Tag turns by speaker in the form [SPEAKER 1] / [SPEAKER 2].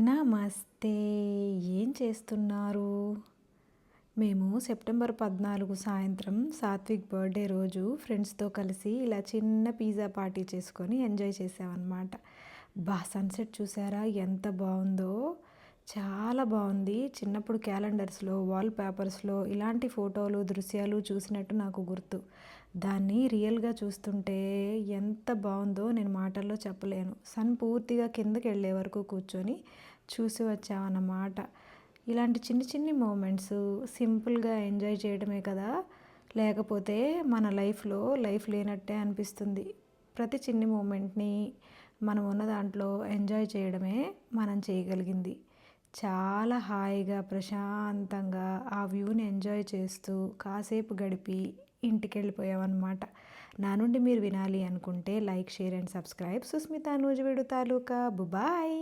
[SPEAKER 1] నమస్తే ఏం చేస్తున్నారు? మేము సెప్టెంబర్ పద్నాలుగు సాయంత్రం సాత్విక్ బర్త్డే రోజు ఫ్రెండ్స్తో కలిసి ఇలా చిన్న పిజ్జా పార్టీ చేసుకొని ఎంజాయ్ చేసామన్నమాట. బా సన్సెట్ చూసారా? ఎంత బాగుందో! చాలా బాగుంది. చిన్నప్పుడు క్యాలెండర్స్లో వాల్ పేపర్స్లో ఇలాంటి ఫోటోలు దృశ్యాలు చూసినట్టు నాకు గుర్తు. దాన్ని రియల్గా చూస్తుంటే ఎంత బాగుందో నేను మాటల్లో చెప్పలేను. సన్ పూర్తిగా కిందకి వెళ్ళే వరకు కూర్చొని చూసి వచ్చామన్నమాట ఇలాంటి చిన్ని చిన్ని మూమెంట్స్ సింపుల్గా ఎంజాయ్ చేయడమే కదా! లేకపోతే మన లైఫ్లో లైఫ్ లేనట్టే అనిపిస్తుంది. ప్రతి చిన్ని మూమెంట్ని మనం ఉన్న దాంట్లో ఎంజాయ్ చేయడమే మనం చేయగలిగింది. చాలా హాయిగా ప్రశాంతంగా ఆ వ్యూని ఎంజాయ్ చేస్తూ కాసేపు గడిపి ఇంటికి వెళ్ళిపోయామన్నమాట నా నుండి మీరు వినాలి అనుకుంటే like share and subscribe. Susmita Nuzvid taluka. బుబాయ్!